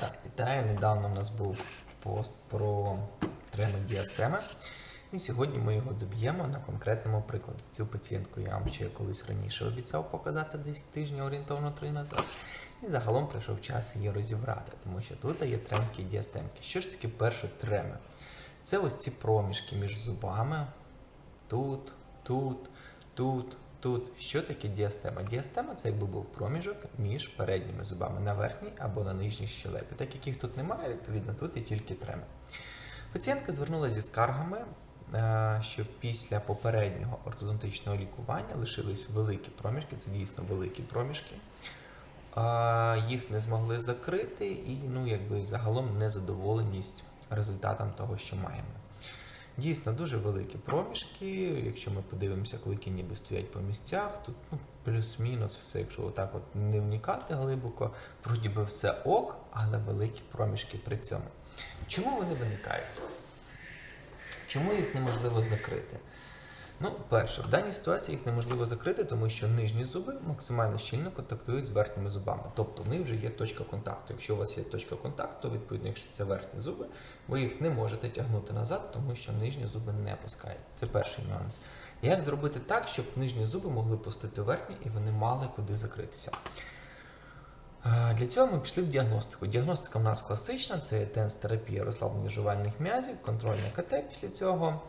Так, вітаю. Недавно у нас був пост про треми діастеми. І сьогодні ми його доб'ємо на конкретному прикладі. Цю пацієнтку я вам ще колись раніше обіцяв показати десь тижня орієнтовно три назад. І загалом прийшов час її розібрати, тому що тут є тремки і діастемки. Що ж таке перше треми? Це ось ці проміжки між зубами. Тут, тут, тут, тут. Що таке діастема? Діастема це якби був проміжок між передніми зубами на верхній або на нижній щелепі. Так як їх тут немає, відповідно, тут є тільки треми. Пацієнтка звернулася зі скаргами, е, що після попереднього ортодонтичного лікування лишились великі проміжки, це дійсно великі проміжки. Їх не змогли закрити, і ну, якби загалом незадоволеність результатом того, що маємо. Дійсно дуже великі проміжки. Якщо ми подивимося, клики ніби стоять по місцях, тут ну, плюс-мінус все, якщо отак от не вникати глибоко, вроді би все ок, але великі проміжки при цьому. Чому вони виникають? Чому їх неможливо закрити? Ну, перше, в даній ситуації їх неможливо закрити, тому що нижні зуби максимально щільно контактують з верхніми зубами. Тобто в них вже є точка контакту. Якщо у вас є точка контакту, то відповідно, якщо це верхні зуби, ви їх не можете тягнути назад, тому що нижні зуби не пускають. Це перший нюанс. Як зробити так, щоб нижні зуби могли пустити верхні і вони мали куди закритися? Для цього ми пішли в діагностику. Діагностика в нас класична, це тенс-терапія розслаблення жувальних м'язів, контрольне КТ після цього.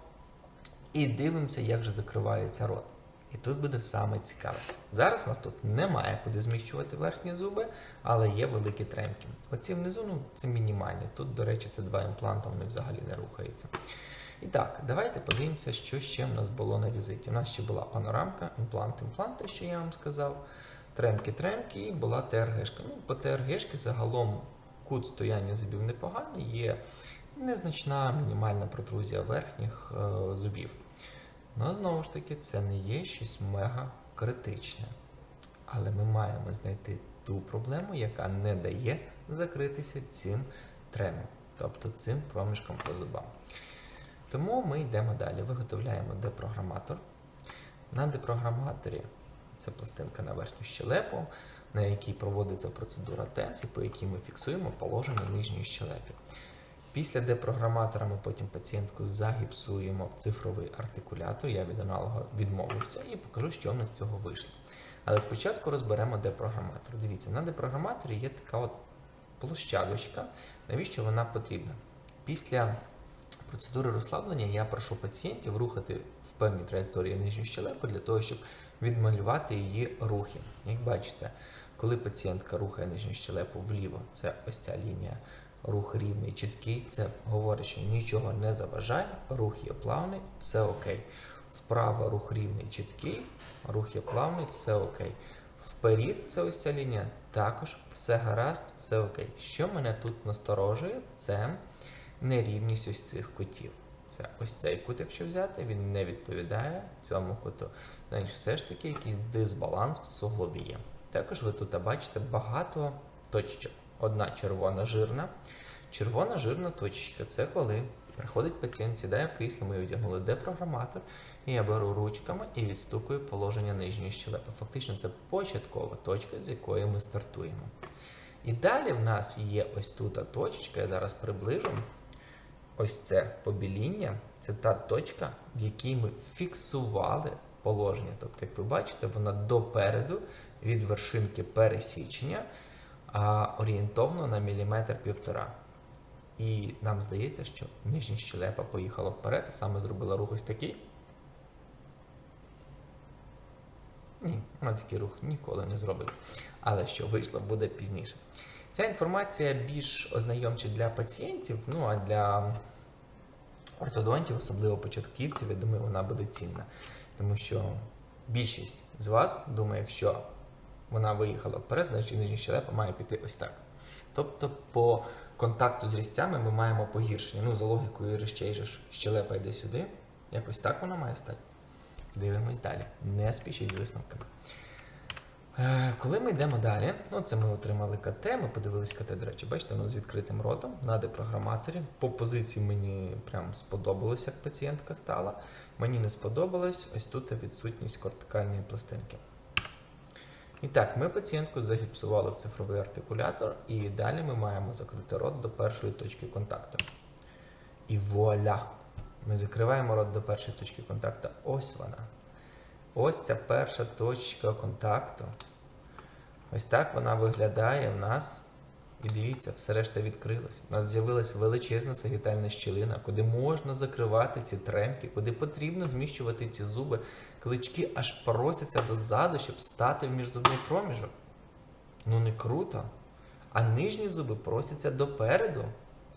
І дивимося, як же закривається рот. І тут буде саме цікаве. Зараз у нас тут немає куди зміщувати верхні зуби, але є великі тремки. Оці внизу ну, це мінімальні. Тут, до речі, це два імпланти, вони взагалі не рухаються. І так, давайте подивимося, що ще в нас було на візиті. У нас ще була панорамка, імплант, імпланти, що я вам сказав, тремки, тремки, і була ТРГшка. Ну, по ТРГшки загалом кут стояння зубів непоганий, є незначна мінімальна протрузія верхніх е, зубів. Ну, знову ж таки, це не є щось мега критичне. Але ми маємо знайти ту проблему, яка не дає закритися цим тремом, тобто цим проміжком по зубам. Тому ми йдемо далі. Виготовляємо депрограматор. На депрограматорі це пластинка на верхню щелепу, на якій проводиться процедура TENS, і по якій ми фіксуємо положення нижньої щелепи. Після депрограматора ми потім пацієнтку загіпсуємо в цифровий артикулятор. Я від аналога відмовився і покажу, що нас з цього вийшло. Але спочатку розберемо депрограматор. Дивіться, на депрограматорі є така от площадочка. Навіщо вона потрібна? Після процедури розслаблення я прошу пацієнтів рухати в певній траєкторії нижню щелепу для того, щоб відмалювати її рухи. Як бачите, коли пацієнтка рухає нижню щелепу вліво, це ось ця лінія. Рух рівний, чіткий, це говорить, що нічого не заважає, рух є плавний, все окей. Вправо рух рівний, чіткий, рух є плавний, все окей. Вперед, це ось ця лінія, також все гаразд, все окей. Що мене тут насторожує, це нерівність ось цих кутів. Це ось цей кут, якщо взяти, він не відповідає цьому куту. Значить, все ж таки якийсь дисбаланс в суглобі є. Також ви тут бачите багато точок. Одна червона жирна. Червона жирна точечка це коли приходить пацієнт, сідає в крісло, ми одягнули депрограматор, і я беру ручками і відстукую положення нижньої щелепи. Фактично, це початкова точка, з якої ми стартуємо. І далі в нас є ось тут точечка, я зараз приближу. Ось це побіління, це та точка, в якій ми фіксували положення. Тобто, як ви бачите, вона допереду від вершинки пересічення а, орієнтовно на міліметр півтора. І нам здається, що нижня щелепа поїхала вперед, і саме зробила рух ось такий. Ні, вона такий рух ніколи не зробить. Але що вийшло, буде пізніше. Ця інформація більш ознайомча для пацієнтів, ну а для ортодонтів, особливо початківців, я думаю, вона буде цінна. Тому що більшість з вас думає, якщо вона виїхала вперед, значить нижня щелепа має піти ось так. Тобто, по контакту з різцями ми маємо погіршення. Ну, за логікою речей же ж щелепа йде сюди. Якось так вона має стати. Дивимось далі. Не спішіть з висновками. Е, Коли ми йдемо далі, ну це ми отримали КТ, ми подивились КТ, до речі, бачите, воно з відкритим ротом на депрограматорі. По позиції мені прям сподобалось, як пацієнтка стала. Мені не сподобалось ось тут відсутність кортикальної пластинки. І так, ми пацієнтку зафіксували в цифровий артикулятор, і далі ми маємо закрити рот до першої точки контакту. І вуаля! Ми закриваємо рот до першої точки контакту. Ось вона. Ось ця перша точка контакту. Ось так вона виглядає в нас. І дивіться, все решта відкрилось. У нас з'явилась величезна сагітальна щілина, куди можна закривати ці тремки, куди потрібно зміщувати ці зуби. Клички аж просяться дозаду, щоб стати в міжзубний проміжок. Ну не круто. А нижні зуби просяться допереду,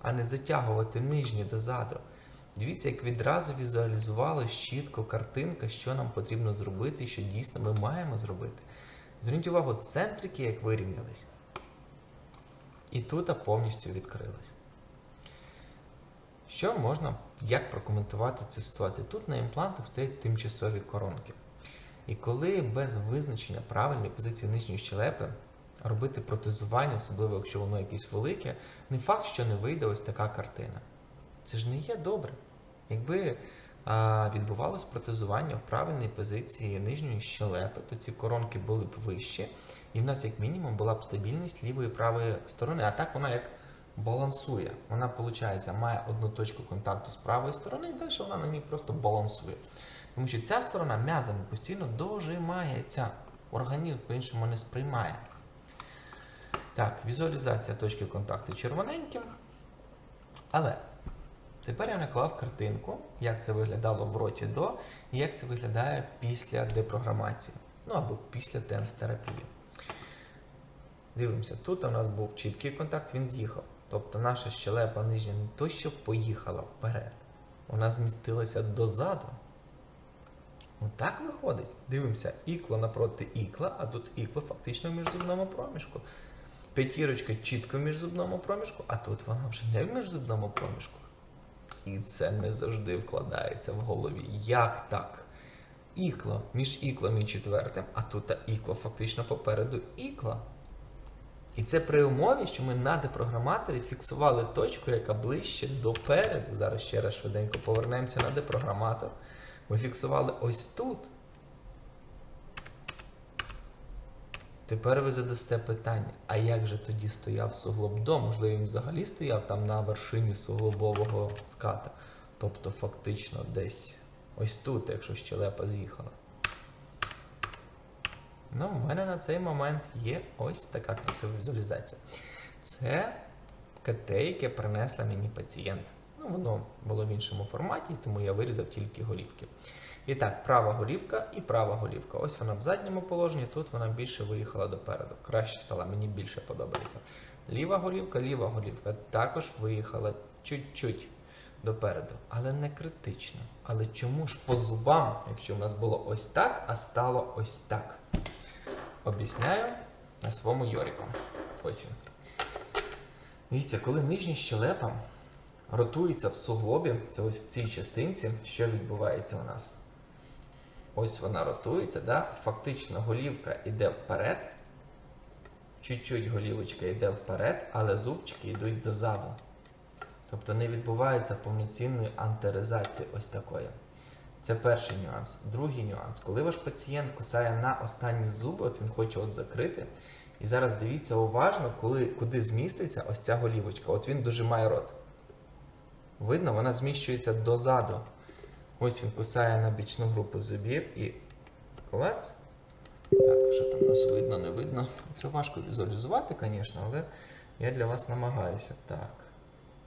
а не затягувати нижні дозаду. Дивіться, як відразу візуалізувалось чітко картинка, що нам потрібно зробити і що дійсно ми маємо зробити. Зверніть увагу, центрики як вирівнялись. І тут повністю відкрилось. Що можна, як прокоментувати цю ситуацію? Тут на імплантах стоять тимчасові коронки. І коли без визначення правильної позиції нижньої щелепи робити протезування, особливо якщо воно якесь велике, не факт, що не вийде ось така картина. Це ж не є добре. Якби відбувалось протезування в правильній позиції нижньої щелепи, то ці коронки були б вищі, і в нас, як мінімум, була б стабільність лівої і правої сторони. А так вона як балансує. Вона, виходить, має одну точку контакту з правої сторони, і далі вона на ній просто балансує. Тому що ця сторона м'язами постійно дожимається. Організм по-іншому не сприймає. Так, візуалізація точки контакту червоненьким. Але тепер я наклав картинку, як це виглядало в роті до, і як це виглядає після депрограмації. Ну або після тенс-терапії. Дивимося, тут у нас був чіткий контакт, він з'їхав. Тобто наша щелепа нижня не то, що поїхала вперед, вона змістилася дозаду. Отак виходить. Дивимося, ікло напроти ікла, а тут ікло фактично в міжзубному проміжку. П'ятірочка чітко в міжзубному проміжку, а тут вона вже не в міжзубному проміжку. І це не завжди вкладається в голові. Як так? Ікло між іклом і четвертим, а тут та ікло фактично попереду ікла. І це при умові, що ми на депрограматорі фіксували точку, яка ближче допереду. Зараз ще раз швиденько повернемося на депрограматор. Ми фіксували ось тут. Тепер ви задасте питання, а як же тоді стояв суглоб до? Можливо, він взагалі стояв там на вершині суглобового ската. Тобто, фактично, десь ось тут, якщо щелепа з'їхала. Ну, в мене на цей момент є ось така красива візуалізація. Це КТ, яке принесла мені пацієнт. Ну, воно було в іншому форматі, тому я вирізав тільки голівки. І так, права голівка і права голівка. Ось вона в задньому положенні, тут вона більше виїхала допереду. Краще стала, мені більше подобається. Ліва голівка, ліва голівка також виїхала чуть-чуть допереду, але не критично. Але чому ж по зубам, якщо в нас було ось так, а стало ось так? Об'ясняю на своєму Йоріку. Ось він. Дивіться, коли нижня щелепа ротується в суглобі, це ось в цій частинці, що відбувається у нас? Ось вона ротується, да? фактично голівка йде вперед, чуть-чуть голівочка йде вперед, але зубчики йдуть дозаду. Тобто не відбувається повноцінної антеризації ось такої. Це перший нюанс. Другий нюанс. Коли ваш пацієнт кусає на останні зуби, от він хоче от закрити. І зараз дивіться уважно, коли, куди зміститься ось ця голівочка. От він дожимає рот. Видно, вона зміщується дозаду. Ось він кусає на бічну групу зубів і клац. Так, що там у нас видно, не видно. Це важко візуалізувати, звісно, але я для вас намагаюся. Так.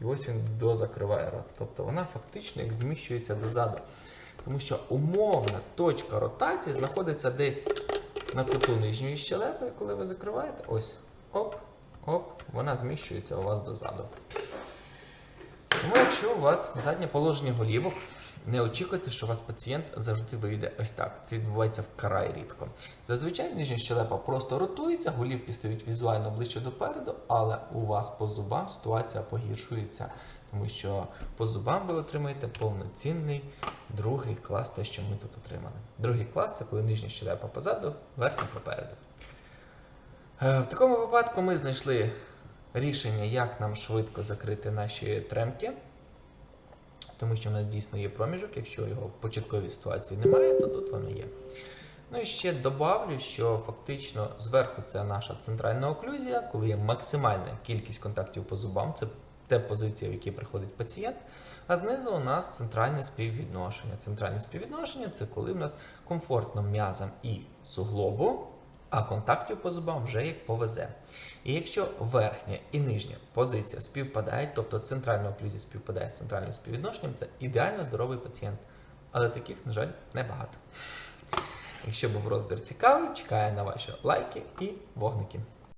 І ось він дозакриває рот. Тобто вона фактично як зміщується дозаду. Тому що умовна точка ротації знаходиться десь на куту нижньої щелепи, коли ви закриваєте, ось оп, оп, вона зміщується у вас дозаду. Тому якщо у вас заднє положення голівок, не очікуйте, що у вас пацієнт завжди вийде ось так. Це відбувається вкрай рідко. Зазвичай нижня щелепа просто ротується, голівки стають візуально ближче допереду, але у вас по зубам ситуація погіршується, тому що по зубам ви отримаєте повноцінний другий клас, те, що ми тут отримали. Другий клас це коли нижня щелепа позаду, верхня попереду. Е, В такому випадку ми знайшли рішення, як нам швидко закрити наші тремки. Тому що в нас дійсно є проміжок, якщо його в початковій ситуації немає, то тут воно є. Ну і ще добавлю, що фактично зверху це наша центральна оклюзія, коли є максимальна кількість контактів по зубам, це те позиція, в якій приходить пацієнт. А знизу у нас центральне співвідношення. Центральне співвідношення це коли в нас комфортно м'язам і суглобу, а контактів по зубам вже як повезе. І якщо верхня і нижня позиція співпадають, тобто центральна оклюзія співпадає з центральним співвідношенням, це ідеально здоровий пацієнт. Але таких, на жаль, небагато. Якщо був розбір цікавий, чекаю на ваші лайки і вогники.